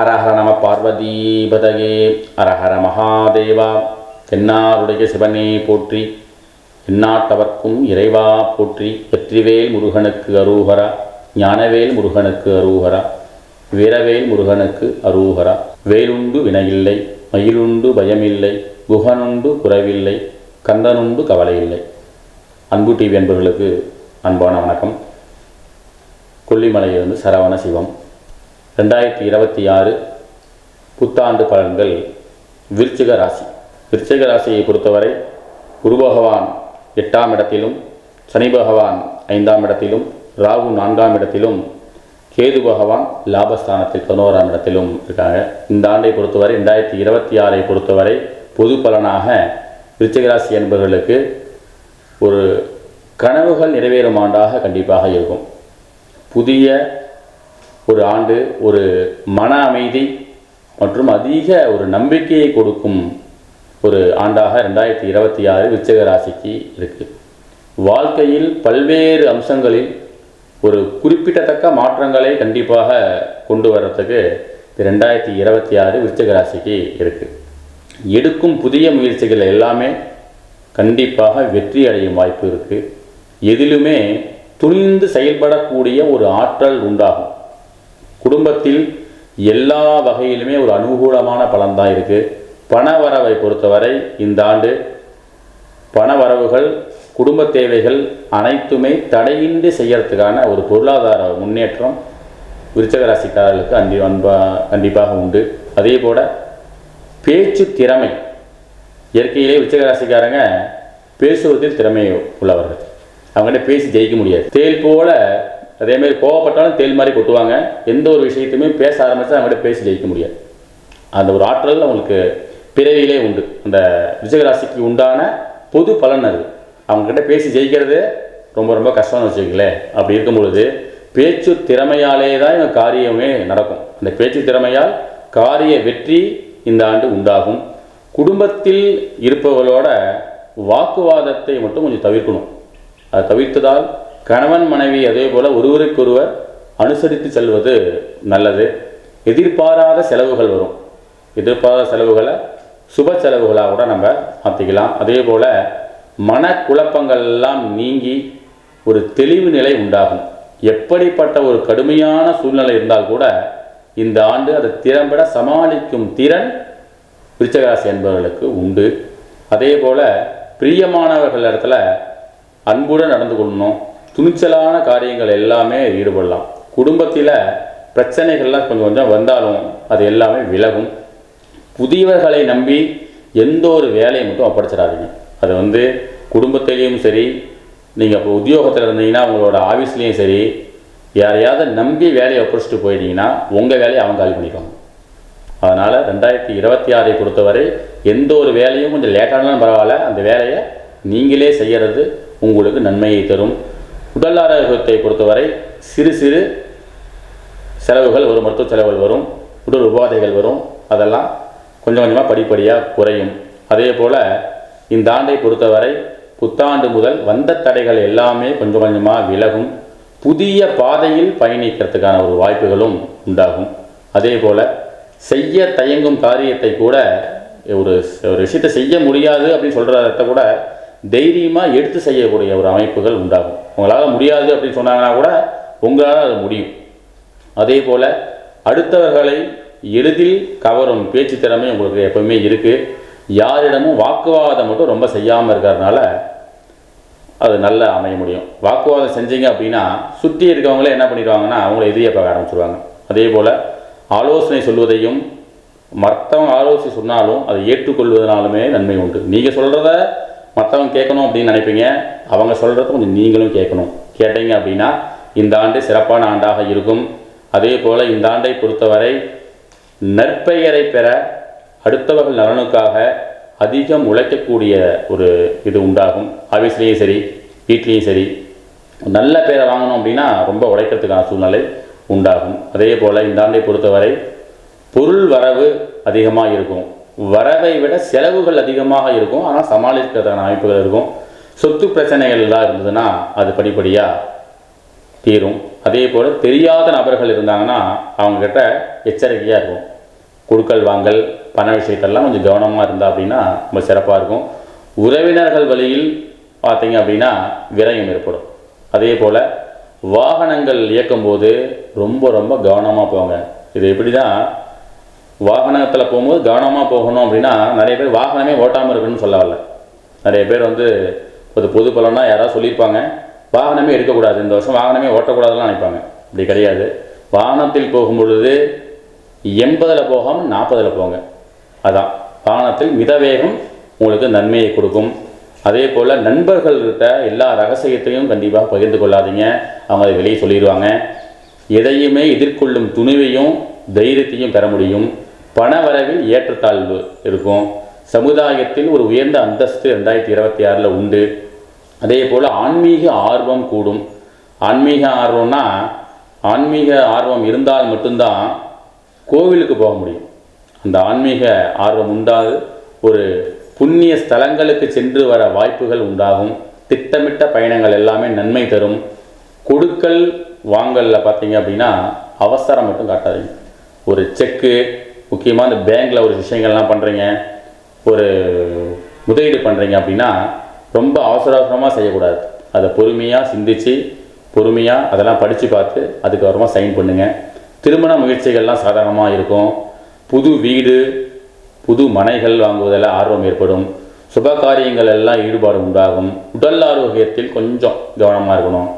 அரஹர நம பார்வதீபதகே அரஹர மகாதேவா தென்னாருடைய சிவனே போற்றி எந்நாட்டவர்க்கும் இறைவா போற்றி வெற்றிவேல் முருகனுக்கு அரூகரா ஞானவேல் முருகனுக்கு அரூகரா வீரவேல் முருகனுக்கு அரூகரா. வேலுண்டு வினையில்லை மயிலுண்டு பயமில்லை குகனுண்டு குறைவில்லை கந்தனுண்டு கவலையில்லை. அன்பு டிவி என்பவர்களுக்கு அன்பான வணக்கம். கொல்லிமலையிலிருந்து சரவண சிவம். ரெண்டாயிரத்தி இருபத்தி ஆறு புத்தாண்டு பலன்கள் விருச்சிக ராசி. விருச்சிக ராசியை பொறுத்தவரை குரு பகவான் எட்டாம் இடத்திலும் சனி பகவான் ஐந்தாம் இடத்திலும் ராகு நான்காம் இடத்திலும் கேது பகவான் லாபஸ்தானத்தில் பதினோராம் இடத்திலும் இருக்காங்க. இந்த ஆண்டை பொறுத்தவரை ரெண்டாயிரத்தி இருபத்தி ஆறை பொறுத்தவரை பொது பலனாக விருச்சிகராசி என்பவர்களுக்கு ஒரு கனவுகள் நிறைவேறும் ஆண்டாக கண்டிப்பாக இருக்கும். புதிய ஒரு ஆண்டு ஒரு மன அமைதி மற்றும் அதிக ஒரு நம்பிக்கையை கொடுக்கும் ஒரு ஆண்டாக ரெண்டாயிரத்தி இருபத்தி ஆறு விச்சக ராசிக்கு இருக்குது வாழ்க்கையில் பல்வேறு அம்சங்களில் ஒரு குறிப்பிடத்தக்க மாற்றங்களை கண்டிப்பாக கொண்டு வர்றதுக்கு ரெண்டாயிரத்தி இருபத்தி ஆறு விருச்சிக ராசிக்கு இருக்குது எடுக்கும் புதிய முயற்சிகள் எல்லாமே கண்டிப்பாக வெற்றி அடையும் வாய்ப்பு இருக்குது எதிலுமே துணிந்து செயல்படக்கூடிய ஒரு ஆற்றல் உண்டாகும். குடும்பத்தில் எல்லா வகையிலுமே ஒரு அனுகூலமான பலன் தான் இருக்குது பண வரவை பொறுத்தவரை இந்த ஆண்டு பண வரவுகள் குடும்ப தேவைகள் அனைத்துமே தடையின்றி செய்யறதுக்கான ஒரு பொருளாதார முன்னேற்றம் விருச்சக ராசிக்காரர்களுக்கு அண்டி அன்பா கண்டிப்பாக உண்டு. அதே போல் பேச்சு திறமை. இயற்கையிலே விருச்சக ராசிக்காரங்க பேசுவதில் திறமை உள்ளவர்கள். அவங்ககிட்ட பேசி ஜெயிக்க முடியாது. தேல் போல அதேமாதிரி கோவப்பட்டாலும் தேல் மாதிரி கொட்டுவாங்க. எந்த ஒரு விஷயத்தையுமே பேச ஆரம்பித்தா அவங்ககிட்ட பேசி ஜெயிக்க முடியாது. அந்த ஒரு ஆற்றல் அவங்களுக்கு பிறவியிலே உண்டு. அந்த விஜயராசிக்கு உண்டான பொது பலன் அது. அவங்கக்கிட்ட பேசி ஜெயிக்கிறது ரொம்ப ரொம்ப கஷ்டம்னு வச்சுக்கங்களேன். அப்படி இருக்கும் பொழுது பேச்சு திறமையாலே தான் இவங்க காரியமே நடக்கும். அந்த பேச்சு திறமையால் காரிய வெற்றி இந்த ஆண்டு உண்டாகும். குடும்பத்தில் இருப்பவர்களோட வாக்குவாதத்தை மட்டும் கொஞ்சம் தவிர்க்கணும். அதை தவிர்த்ததால் கணவன் மனைவி அதே போல் ஒருவருக்கொருவர் அனுசரித்து செல்வது நல்லது. எதிர்பாராத செலவுகள் வரும். எதிர்பாராத செலவுகளை சுப செலவுகளாக கூட நம்ம மாற்றிக்கலாம் அதே போல் மனக்குழப்பங்கள்லாம் நீங்கி ஒரு தெளிவு நிலை உண்டாகும். எப்படிப்பட்ட ஒரு கடுமையான சூழ்நிலை இருந்தால் கூட இந்த ஆண்டு அதை திறம்பட சமாளிக்கும் திறன் விருச்சகராசி என்பவர்களுக்கு உண்டு. அதே போல் பிரியமானவர்கள் இடத்துல அன்புடன் நடந்து கொள்ளணும். துணிச்சலான காரியங்கள் எல்லாமே ஈடுபடலாம். குடும்பத்தில் பிரச்சனைகள்லாம் கொஞ்சம் கொஞ்சம் வந்தாலும் அது எல்லாமே விலகும். புதியவர்களை நம்பி எந்த ஒரு வேலையை மட்டும் ஒப்படைச்சிடாதீங்க. அது வந்து குடும்பத்திலையும் சரி நீங்கள் இப்போ உத்தியோகத்தில் இருந்தீங்கன்னா உங்களோட ஆஃபீஸ்லேயும் சரி யாரையாவது நம்பி வேலையை ஒப்படைச்சிட்டு போயிட்டீங்கன்னா உங்கள் வேலையை அவங்க காலி பண்ணிக்குவாங்க. அதனால் ரெண்டாயிரத்தி இருபத்தி ஆறை பொறுத்தவரை எந்த ஒரு வேலையும் கொஞ்சம் லேட்டானாலும் பரவாயில்ல. அந்த வேலையை நீங்களே செய்கிறது உங்களுக்கு நன்மையை தரும். உடல் ஆரோக்கியத்தை பொறுத்தவரை சிறு சிறு செலவுகள் ஒரு மருத்துவ செலவுகள் வரும் உடல் உபாதைகள் வரும் அதெல்லாம் கொஞ்சம் கொஞ்சமாக படிப்படியாக குறையும். அதே போல் இந்த ஆண்டை பொறுத்தவரை புத்தாண்டு முதல் வந்த தடைகள் எல்லாமே கொஞ்சம் கொஞ்சமாக விலகும். புதிய பாதையில் பயணிக்கிறதுக்கான ஒரு வாய்ப்புகளும் உண்டாகும். அதே போல் செய்ய தயங்கும் காரியத்தை கூட ஒரு ஒரு விஷயத்தை செய்ய முடியாது அப்படின்னு சொல்கிறத கூட தைரியமாக எடுத்து செய்யக்கூடிய ஒரு அமைப்புகள் உண்டாகும். உங்களால் முடியாது அப்படின்னு சொன்னாங்கன்னா கூட உங்களால் அது முடியும். அதே போல் அடுத்தவர்களை எளிதில் கவரும் பேச்சு திறமை உங்களுக்கு எப்பவுமே இருக்குது யாரிடமும் வாக்குவாதம் மட்டும் ரொம்ப செய்யாமல் இருக்கிறதுனால அது நல்லா அமைய முடியும். வாக்குவாதம் செஞ்சீங்க அப்படின்னா சுற்றி இருக்கவங்களே என்ன பண்ணிடுவாங்கன்னா அவங்கள எதிரியை பார்க்க ஆரம்பிச்சிருவாங்க. அதே போல் ஆலோசனை சொல்வதையும் மற்றவங்க ஆலோசனை சொன்னாலும் அதை ஏற்றுக்கொள்வதனாலுமே நன்மை உண்டு. நீங்கள் சொல்கிறத மற்றவங்க கேட்கணும் அப்படின்னு நினைப்பீங்க. அவங்க சொல்கிறத கொஞ்சம் நீங்களும் கேட்கணும். கேட்டீங்க அப்படின்னா இந்த ஆண்டு சிறப்பான ஆண்டாக இருக்கும். அதே போல் இந்த ஆண்டை பொறுத்தவரை நற்பெயரை பெற அடுத்தவர்கள் நலனுக்காக அதிகம் உழைக்கக்கூடிய ஒரு இது உண்டாகும். ஆஃபீஸ்லேயும் சரி வீட்லேயும் சரி நல்ல பேரை வாங்கணும் அப்படின்னா ரொம்ப உழைக்கிறதுக்கான சூழ்நிலை உண்டாகும். அதே போல் இந்த ஆண்டை பொறுத்தவரை பொருள் வரவு அதிகமாக இருக்கும். வரவை விட செலவுகள் அதிகமாக இருக்கும். ஆனால் சமாளிக்கிறதுக்கான அமைப்புகள் இருக்கும். சொத்து பிரச்சனைகள்லாம் இருந்ததுன்னா அது படிப்படியாக தீரும். அதே போல் தெரியாத நபர்கள் இருந்தாங்கன்னா அவங்கக்கிட்ட எச்சரிக்கையாக இருக்கும். குடுக்கல் வாங்கல் பண விஷயத்தெல்லாம் கொஞ்சம் கவனமாக இருந்தால் அப்படின்னா ரொம்ப சிறப்பாக இருக்கும். உறவினர்கள் வழியில் பார்த்தீங்க அப்படின்னா விரயம் ஏற்படும். அதே போல் வாகனங்கள் இயக்கும்போது ரொம்ப ரொம்ப கவனமாக போங்க. இது எப்படி தான் வாகனத்தில் போகும்போது கவனமாக போகணும் அப்படின்னா நிறைய பேர் வாகனமே ஓட்டாமல் இருக்குன்னு சொல்ல வரல நிறைய பேர் வந்து ஒரு பொது பலனா யாராவது சொல்லியிருப்பாங்க. வாகனமே எடுக்கக்கூடாது இந்த வருஷம் வாகனமே ஓட்டக்கூடாதுலாம் நினைப்பாங்க. அப்படி கிடையாது. வாகனத்தில் போகும் பொழுது எண்பதில் போகாமல் நாற்பதில் போங்க. அதான். வாகனத்தில் மிதவேகம் உங்களுக்கு நன்மையை கொடுக்கும். அதே போல் நண்பர்கள்கிட்ட எல்லா ரகசியத்தையும் கண்டிப்பாக பகிர்ந்து கொள்ளாதீங்க. அவங்க அதை வெளியே சொல்லிடுவாங்க. எதையுமே எதிர்கொள்ளும் துணிவையும் தைரியத்தையும் பெற முடியும். பணவரவில் ஏற்றத்தாழ்வு இருக்கும். சமுதாயத்தில் ஒரு உயர்ந்த அந்தஸ்து ரெண்டாயிரத்தி இருபத்தி ஆறில் உண்டு. அதே போல் ஆன்மீக ஆர்வம் கூடும். ஆன்மீக ஆர்வம்னா ஆன்மீக ஆர்வம் இருந்தால் மட்டும்தான் கோவிலுக்கு போக முடியும். அந்த ஆன்மீக ஆர்வம் உண்டாது. ஒரு புண்ணிய ஸ்தலங்களுக்கு சென்று வர வாய்ப்புகள் உண்டாகும். திட்டமிட்ட பயணங்கள் எல்லாமே நன்மை தரும். கொடுக்கல் வாங்கலில் பார்த்தீங்க அப்படின்னா அவசரம் மட்டும் காட்டாதீங்க. ஒரு செக்கு முக்கியமாக இந்த பேங்க்கில் ஒரு விஷயங்கள்லாம் பண்ணுறீங்க ஒரு முதலீடு பண்ணுறீங்க அப்படின்னா ரொம்ப அவசர அவசரமாக செய்யக்கூடாது. அதை பொறுமையாக சிந்திச்சு பொறுமையாக அதெல்லாம் படித்து பார்த்து அதுக்கப்புறமா சைன் பண்ணுங்கள் திருமண முயற்சிகள்லாம் சாதாரணமாக இருக்கும். புது வீடு புது மனைகள் வாங்குவதில் ஆர்வம் ஏற்படும். சுப காரியங்கள் எல்லாம் ஈடுபாடு உண்டாகும். உடல் ஆரோக்கியத்தில் கொஞ்சம் கவனமாக இருக்கணும்.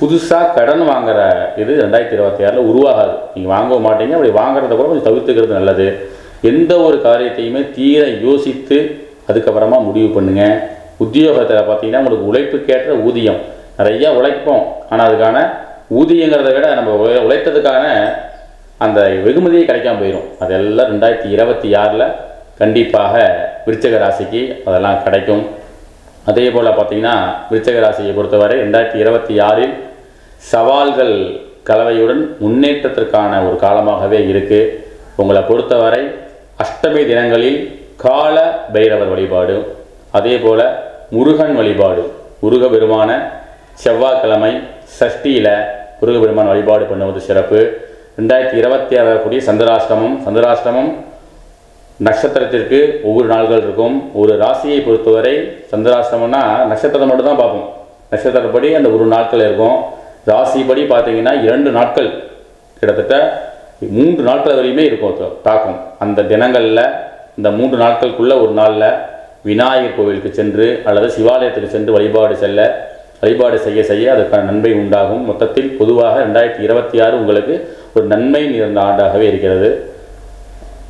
புதுசாக கடன் வாங்குற இது ரெண்டாயிரத்தி இருபத்தி ஆறில் உருவாகாது. நீங்கள் வாங்கவும் மாட்டீங்க அப்படி வாங்குறத கூட கொஞ்சம் தவிர்த்துக்கிறது நல்லது. எந்த ஒரு காரியத்தையுமே தீர யோசித்து அதுக்கப்புறமா முடிவு பண்ணுங்கள் உத்தியோகத்தில் பார்த்தீங்கன்னா உங்களுக்கு உழைப்புக்கேற்ற ஊதியம். நிறையா உழைப்போம். ஆனால் அதுக்கான ஊதியங்கிறத விட நம்ம உழை- உழைத்ததுக்கான அந்த வெகுமதியே கிடைக்காம போயிடும் அதெல்லாம் ரெண்டாயிரத்தி இருபத்தி ஆறில் கண்டிப்பாக விருச்சக ராசிக்கு அதெல்லாம் கிடைக்கும். அதே போல் பார்த்தீங்கன்னா விருச்சக ராசியை பொறுத்தவரை ரெண்டாயிரத்தி இருபத்தி ஆறில் சவால்கள் கலவையுடன் முன்னேற்றத்திற்கான ஒரு காலமாகவே இருக்குது உங்களை பொறுத்தவரை அஷ்டமி தினங்களில் கால பைரவர் வழிபாடு அதே போல் முருகன் வழிபாடு முருக பெருமான செவ்வாய்க்கிழமை சஷ்டியில் முருக பெருமான் வழிபாடு பண்ணுவது சிறப்பு. ரெண்டாயிரத்தி இருபத்தி ஆறு கூடிய சந்திராஷ்டமம் சந்திராஷ்டமம் நட்சத்திரத்திற்கு ஒவ்வொரு நாள்கள் இருக்கும். ஒரு ராசியை பொறுத்தவரை சந்திராசிரமம்னா நட்சத்திரத்தை மட்டும் தான் பார்ப்போம். நட்சத்திரப்படி அந்த ஒரு நாட்கள் இருக்கும். ராசிப்படி பார்த்தீங்கன்னா இரண்டு நாட்கள் கிட்டத்தட்ட மூன்று நாட்கள் வரையுமே இருக்கும் த- தாக்கம் அந்த தினங்களில் இந்த மூன்று நாட்களுக்குள்ள ஒரு நாளில் விநாயகர் கோவிலுக்கு சென்று அல்லது சிவாலயத்துக்கு சென்று வழிபாடு செல்ல வழிபாடு செய்ய செய்ய அதற்கான நன்மை உண்டாகும். மொத்தத்தில் பொதுவாக ரெண்டாயிரத்தி இருபத்தி ஆறு உங்களுக்கு ஒரு நன்மை நிறைந்த ஆண்டாகவே இருக்கிறது.